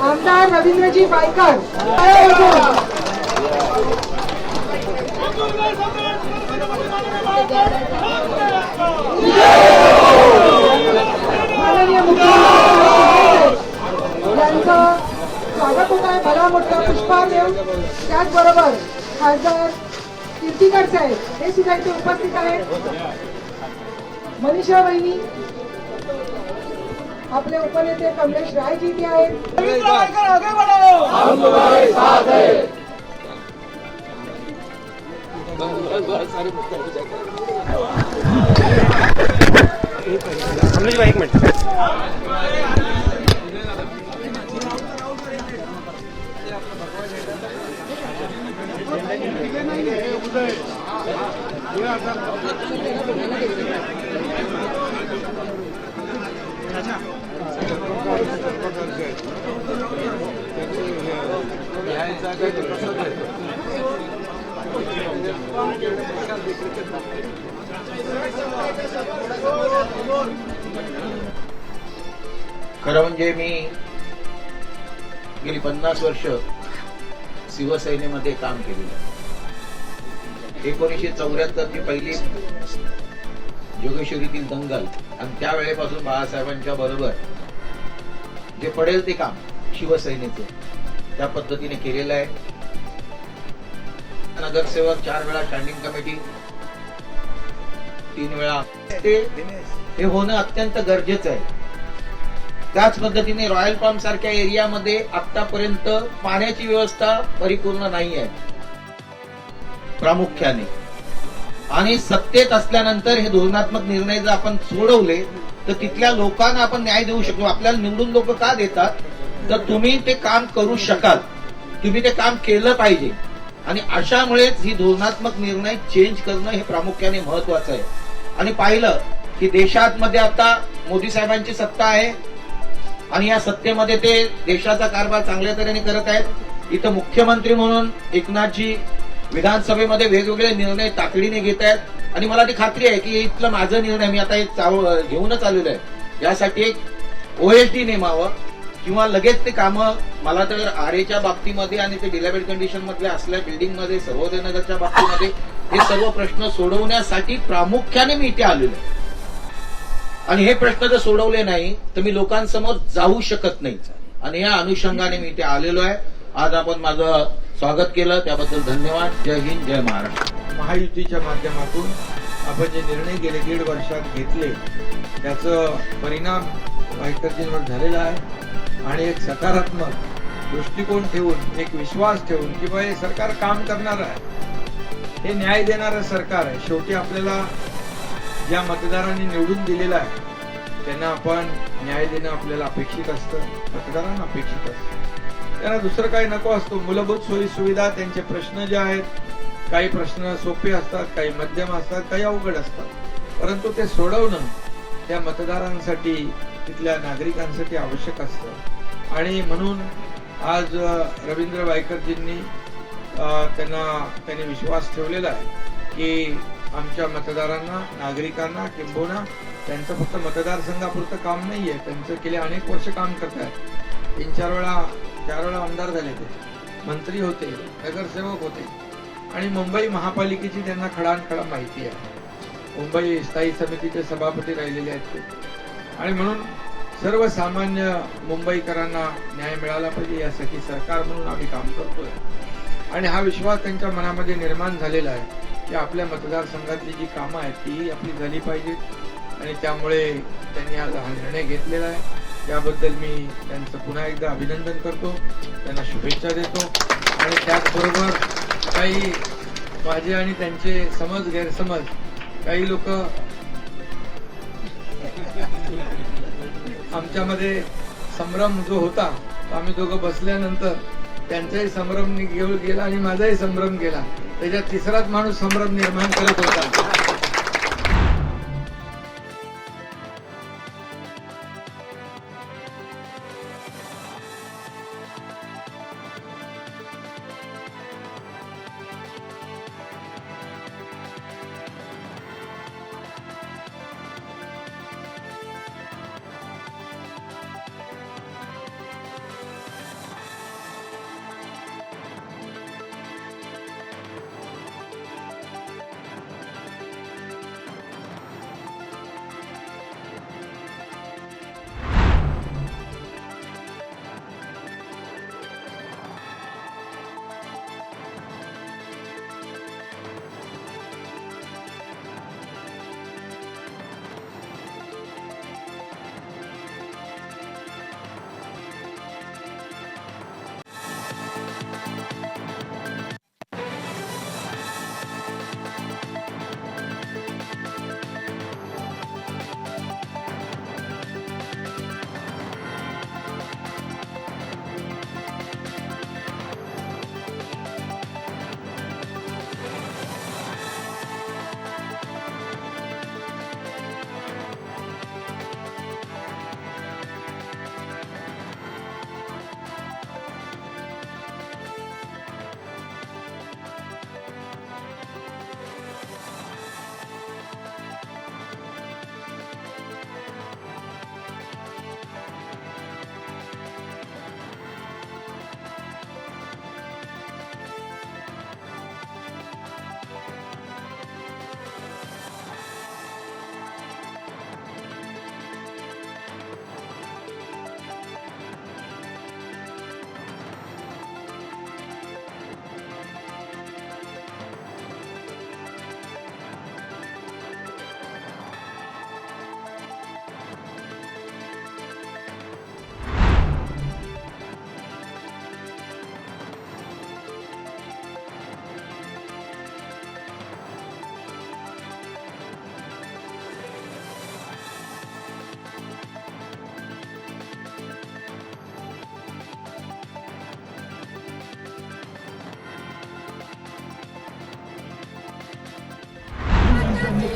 आमदार रवींद्रजी बायकर माननीय मुख्यमंत्री यांचं स्वागत होत आहे. भला मोठा पुष्पा देव त्याचबरोबर खासदार कीर्तीकर साहेब हे सुद्धा इथे उपस्थित आहेत. मनीषा वहिनी अपने उपनेते कमलेश रायजी आहेत आगे बढ़ाओ। हम तुम्हारे साथ हैं। भाई एक मिनट। अच्छा खरं म्हणजे मी गेली पन्नास वर्ष शिवसेनेमध्ये काम केलेलं आहे. एकोणीसशे चौऱ्याहत्तरची पहिली जोगेश्वरीतील दंगल आणि त्यावेळेपासून बाळासाहेबांच्या बरोबर जे पडेल ते काम शिवसेनेचे त्या पद्धतीने केलेलं आहे. नगरसेवक चार वेळा स्टँडिंग कमिटी तीन वेळा. ते हे होणं अत्यंत गरजेचं आहे. त्याच पद्धतीने रॉयल पाम सारख्या एरियामध्ये आतापर्यंत पाण्याची व्यवस्था परिपूर्ण नाही आहे. प्रामुख्याने. आणि सत्तेत असल्यानंतर हे धोरणात्मक निर्णय जर आपण सोडवले तर तिथल्या लोकांना आपण न्याय देऊ शकतो. आपल्याला निवडून लोक का देतात? तर तुम्ही ते काम करू शकाल. तुम्ही ते काम केलं पाहिजे. आणि अशामुळेच ही धोरणात्मक निर्णय चेंज करणं हे प्रामुख्याने महत्वाचं आहे. आणि पाहिलं की देशात मध्ये आता मोदी साहेबांची सत्ता आहे. आणि या सत्तेमध्ये ते देशाचा कारभार चांगल्या तऱ्हेने करत आहेत. इथं मुख्यमंत्री म्हणून एकनाथजी विधानसभेमध्ये वेगवेगळे निर्णय तातडीने घेत आहेत. आणि मला ती खात्री आहे की इथलं माझं निर्णय मी आता एक चाव- घेऊनच आलेलो आहे. यासाठी एक ओएसडी नेमावं किंवा लगेच ते कामं मला तर आरेच्या बाबतीमध्ये आणि ते डिलेबेड कंडिशन मधल्या असल्या बिल्डिंगमध्ये सर्वोदय नगरच्या बाबतीमध्ये हे सर्व प्रश्न सोडवण्यासाठी प्रामुख्याने मी इथे आलेलो आहे. आणि हे प्रश्न जर सोडवले नाही तर मी लोकांसमोर जाऊ शकत नाही. आणि या अनुषंगाने मी इथे आलेलो आहे. आज आपण माझं स्वागत केलं. त्याबद्दल धन्यवाद. जय हिंद जय महाराष्ट्र. महायुतीच्या माध्यमातून आपण जे निर्णय गेले दीड वर्षात घेतले त्याचं परिणाम वाईटर्जींवर झालेला आहे. आणि एक सकारात्मक दृष्टिकोन ठेवून एक विश्वास ठेवून की बा हे सरकार काम करणार आहे. हे न्याय देणारं सरकार आहे. शेवटी आपल्याला ज्या मतदारांनी निवडून दिलेलं आहे त्यांना आपण न्याय देणं आपल्याला अपेक्षित असतं. मतदारांना अपेक्षित असतं. त्यांना दुसरं काही नको असतो. मूलभूत सोयी सुविधा त्यांचे प्रश्न जे आहेत काही प्रश्न सोपे असतात काही मध्यम असतात काही अवघड असतात. परंतु ते सोडवणं त्या मतदारांसाठी तिथल्या नागरिकांसाठी आवश्यक असतं. आणि म्हणून आज रवींद्र वायकरजींनी त्यांना त्यांनी विश्वास ठेवलेला आहे की आमच्या मतदारांना नागरिकांना किंबहुना त्यांचं फक्त मतदारसंघापुरतं काम नाही आहे त्यांचं गेले अनेक वर्ष काम करत आहेत तीन चार वेळा चार वेळा आमदार झाले ते. मंत्री होते नगरसेवक होते. आणि मुंबई महापालिकेची त्यांना खडानखडा माहिती आहे. मुंबई स्थायी समितीचे सभापती राहिलेले आहेत ते. आणि म्हणून सर्वसामान्य मुंबईकरांना न्याय मिळाला पाहिजे यासाठी सरकार म्हणून आम्ही काम करतोय. आणि हा विश्वास त्यांच्या मनामध्ये निर्माण झालेला आहे की आपल्या मतदारसंघातली जी कामं आहेत ती आपली झाली पाहिजेत. आणि त्यामुळे त्यांनी आज हा निर्णय घेतलेला आहे. त्याबद्दल मी त्यांचं पुन्हा एकदा अभिनंदन करतो. त्यांना शुभेच्छा देतो. आणि त्याचबरोबर काही माझे आणि त्यांचे समज गैरसमज काही लोक आमच्यामध्ये संभ्रम जो होता तो आम्ही दोघं बसल्यानंतर त्यांचाही संभ्रम घेऊन गेला आणि माझाही संभ्रम गेला. त्याच्यात तिसराच माणूस संभ्रम निर्माण करत होता.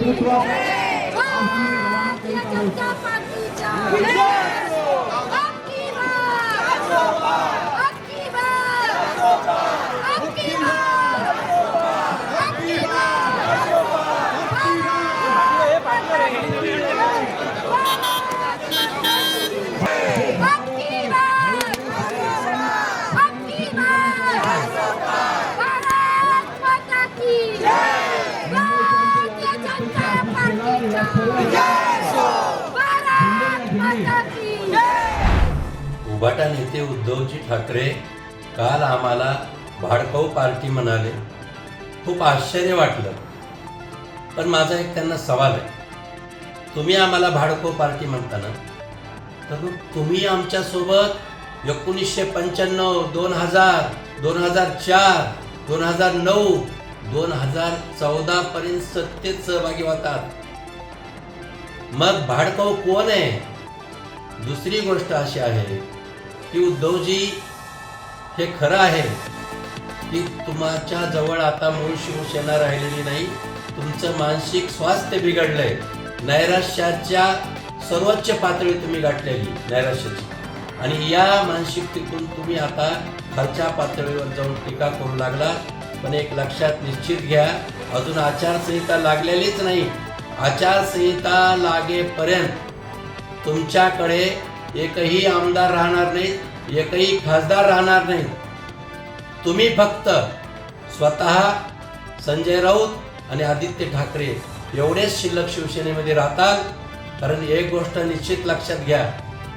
नेतृत्व भारतीय जनता पार्टीच्या अबकी बार अबकी बार अबकी बार अबकी बार अबकी बार अबकी बार भारत माता की भारतीय जनता पार्टीचा भारत माता की उभाटा नेते उद्धवजी ठाकरे काल आम्हाला भाडकाऊ पार्टी म्हणाले. खूप आश्चर्य वाटलं. पण माझा एक त्यांना सवाल आहे. तुम्ही आम्हाला भाडकाऊ पार्टी म्हणता ना तर तुम्ही आमच्यासोबत एकोणीसशे पंच्याण्णव दोन हजार दोन हजार चार दोन हजार नऊ दोन हजार चौदापर्यंत सत्तेत सहभागी होतात. मग भाडकाऊ कोण आहे? दुसरी गोष्ट अशी आहे की उद्धवजी हे खरं आहे की तुमच्या जवळ आता मूळ शिवसेना राहिलेली नाही तुमचं मानसिक स्वास्थ्य बिघडलंय. नैराश्याच्या सर्वोच्च पातळी तुम्ही गाठलेली नैराश्याची. आणि या मानसिकतेतून तुम्ही आता खालच्या पातळीवर जाऊन टीका करू लागला. पण एक लक्षात निश्चित घ्या अजून आचारसंहिता लागलेलीच नाही. आचारसंहिता लागेपर्यंत तुमच्याकडे एकही आमदार राहणार नाहीत एकही खासदार राहणार नाहीत. तुम्ही फक्त स्वतः संजय राऊत आणि आदित्य ठाकरे एवढेच शिल्लक शिवसेनेमध्ये राहतात. कारण एक गोष्ट निश्चित लक्षात घ्या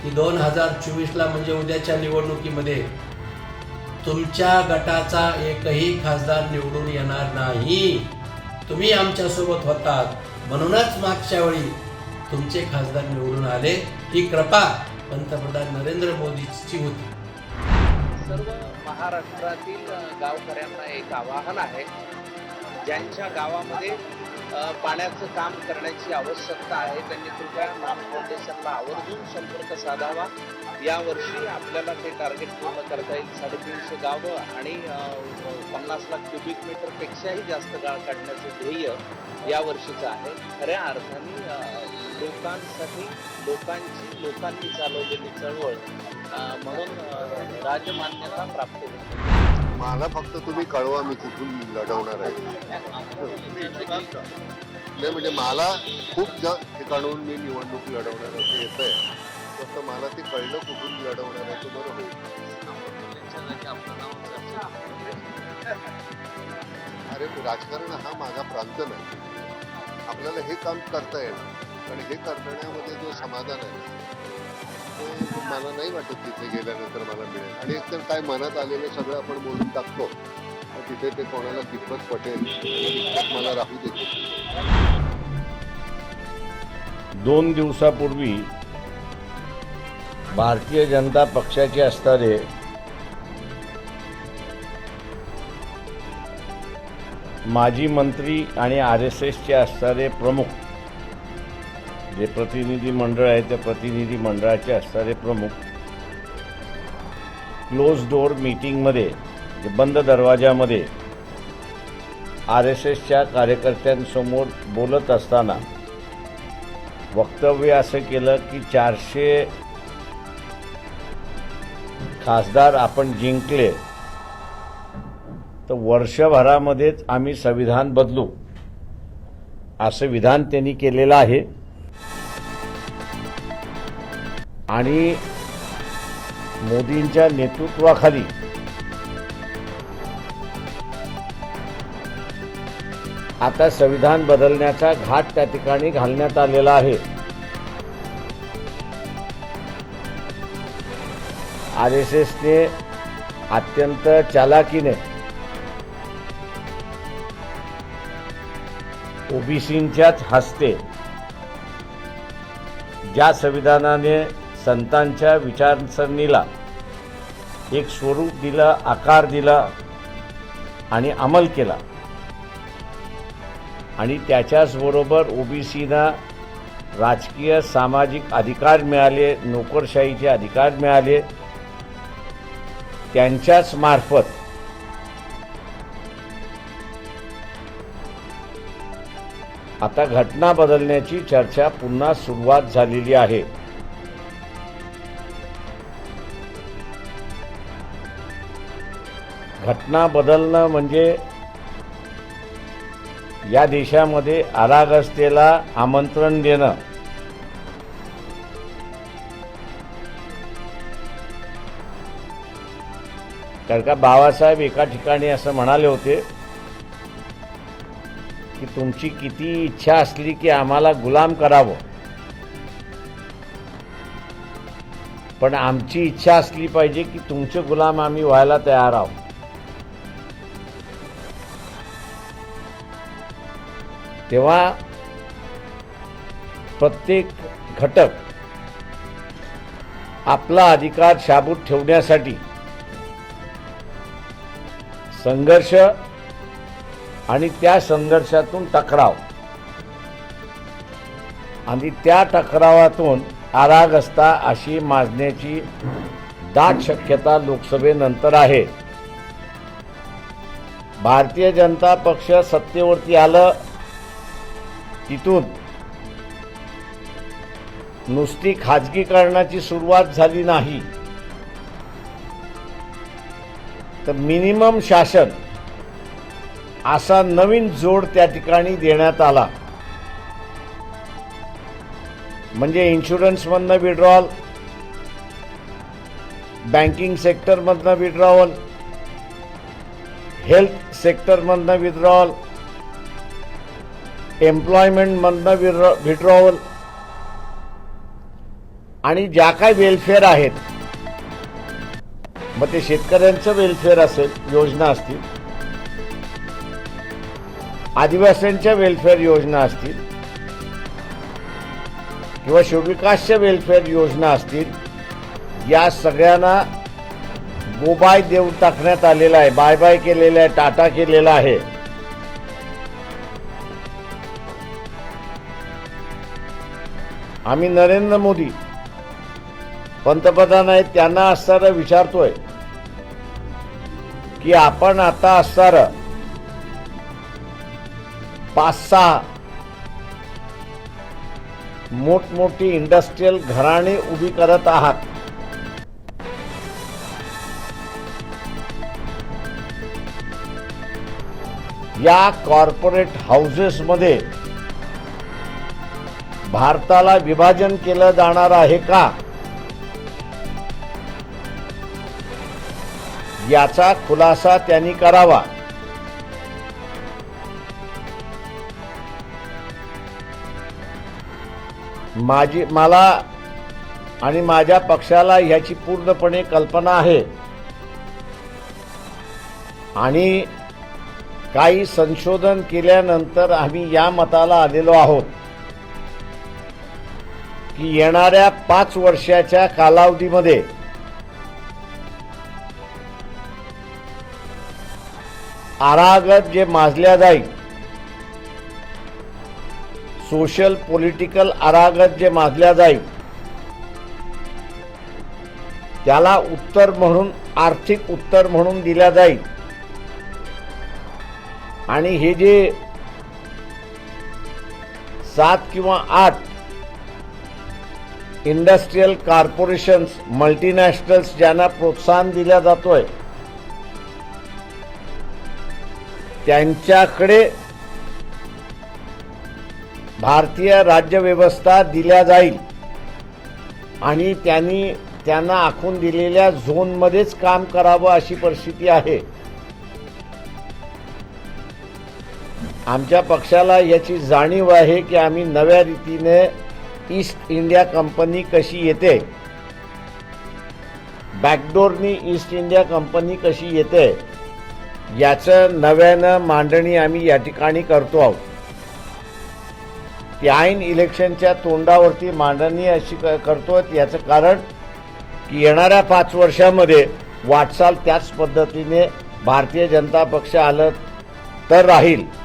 की दोन हजार चोवीसला म्हणजे उद्याच्या निवडणुकीमध्ये तुमच्या गटाचा एकही खासदार निवडून येणार नाही. तुम्ही आमच्यासोबत होतात. म्हणूनच मागच्या वेळी तुमचे खासदार निवडून आले. ही कृपा पंतप्रधान नरेंद्र मोदीची होती. सर्व महाराष्ट्रातील गावकऱ्यांना एक आवाहन आहे. ज्यांच्या गावामध्ये पाण्याचं काम करण्याची आवश्यकता आहे त्यांनी कृपया नाम फाउंडेशनला आवर्जून संपर्क साधावा. यावर्षी आपल्याला ते टार्गेट पूर्ण करता येईल. साडेतीनशे गावं आणि पन्नास लाख क्युबिक मीटरपेक्षाही जास्त गाळ काढण्याचं ध्येय या वर्षीचं आहे. खऱ्या अर्थाने लोकांसाठी लोकांची लोकांनी चालवलेली चळवळ म्हणून राजमान्यता प्राप्त होते. मला फक्त तुम्ही कळवा मी कुठून लढवणार आहे. नाही म्हणजे मला खूप ज ठिकाणून मी निवडणूक लढवणार असं येत आहे फक्त मला ते कळलं कुठून लढवणार आहे तुम्हाला बरं होईल. अरे राजकारण हा माझा प्रांत नाही. आपल्याला हे काम करता येणार. पण हे करण्यामध्ये जो समाधान आहे ते मला नाही वाटत तिथे गेल्यानंतर मला मिळेल. आणि एकतर काय मनात आलेलं सगळं आपण बोलून टाकतो तिथे ते कोणाला कितपत पटेल कितपत मला राहू देते दोन दिवसापूर्वी भारतीय जनता पक्षाचे असणारे माजी मंत्री आणि आर एस एसचे असणारे प्रमुख जे प्रतिनिधी मंडळ आहे त्या प्रतिनिधी मंडळाचे असणारे प्रमुख क्लोज डोअर मीटिंगमध्ये बंद दरवाजामध्ये आर एस एसच्या कार्यकर्त्यांसमोर बोलत असताना वक्तव्य असं केलं की चारशे खासदार आपण जिंकले तर वर्षभरामध्येच आम्ही संविधान बदलू असं विधान त्यांनी केलेलं आहे. आणि मोदींच्या नेतृत्वाखाली आता संविधान बदलण्याचा घाट त्या ठिकाणी घालण्यात आलेला आहे. आर एस एसने अत्यंत चालाकीने ओबीसींच्याच हस्ते ज्या संविधानाने संतांच्या विचारसरणीला एक स्वरूप दिलं आकार दिला आणि अमल केला. आणि त्याच्याचबरोबर ओबीसीना राजकीय सामाजिक अधिकार मिळाले नोकरशाहीचे अधिकार मिळाले. त्यांच्याच मार्फत आता घटना बदलण्याची चर्चा पुन्हा सुरुवात झालेली आहे. घटना बदलणं म्हणजे या देशामध्ये अरागस्तेला आमंत्रण देणं. कारण का बाबासाहेब एका ठिकाणी असं म्हणाले होते की तुमची किती इच्छा असली की आम्हाला गुलाम करावं. पण आमची इच्छा असली पाहिजे की तुमचे गुलाम आम्ही व्हायला तयार आहोत. तेव्हा प्रत्येक घटक आपला अधिकार शाबूत ठेवण्यासाठी संघर्ष आणि त्या संघर्षातून टकराव. आणि त्या टकरावातून आरागस्ता अशी माजण्याची दाट शक्यता लोकसभेनंतर आहे. भारतीय जनता पक्ष सत्तेवरती आलं तिथून. नुसती खाजगीकरणाची सुरुवात झाली नाही. तर मिनिमम शासन असा नवीन जोड त्या ठिकाणी देण्यात आला. म्हणजे इन्शुरन्समधनं विड्रॉल बँकिंग सेक्टरमधनं विड्रॉवल हेल्थ सेक्टरमधनं विड्रॉवल एम्प्लॉयमेंटमधनं विड्रॉ विड्रॉवल आणि ज्या काय वेलफेअर आहेत मग ते शेतकऱ्यांचं वेलफेअर असेल योजना असतील. आदिवासींच्या वेलफेअर योजना असतील. किंवा शिवविकासच्या वेलफेअर योजना असतील. या सगळ्यांना गोबाय देऊन टाकण्यात आलेला आहे बाय बाय केलेला आहे टाटा केलेला आहे. आम्ही नरेंद्र मोदी. पंतप्रधान आहेत त्यांना असणारं विचारतोय की आपण आता असणारं पाच सहा मोठमोठी इंडस्ट्रीयल घराणे उभी करत आहात. या कॉर्पोरेट हाऊसेसमध्ये भारताला विभाजन केलं जाणार आहे का? याचा खुलासा त्यांनी करावा. माझी मला आणि माझ्या पक्षाला ह्याची पूर्णपणे कल्पना आहे. आणि काही संशोधन केल्यानंतर आम्ही या मताला आलेलो आहोत. की येणाऱ्या पाच वर्षाच्या कालावधीमध्ये. आरागत जे माजल्या जाईल सोशल पॉलिटिकल आरागत जे माजल्या जाईल त्याला उत्तर म्हणून आर्थिक उत्तर म्हणून दिल्या जाईल. आणि हे जे सात किंवा आठ इंडस्ट्रीयल कॉर्पोरेशन्स मल्टीनॅशनल्स ज्यांना प्रोत्साहन दिल्या जातोय त्यांच्याकडे भारतीय राज्यव्यवस्था दिल्या जाईल. आणि त्यांनी त्यांना आखून दिलेल्या झोनमध्येच काम करावं अशी परिस्थिती आहे. आमच्या पक्षाला याची जाणीव आहे की आम्ही नव्या रीतीने ईस्ट इंडिया कंपनी कशी येते? बॅकडोरनी ईस्ट इंडिया कंपनी कशी येते? याचं नव्यानं मांडणी आम्ही या ठिकाणी करतो आहोत. ती ऐन इलेक्शनच्या तोंडावरती मांडणी अशी क- करतो याचं कारण की येणाऱ्या पाच वर्षामध्ये वाटचाल त्याच पद्धतीने भारतीय जनता पक्ष आलं तर राहील.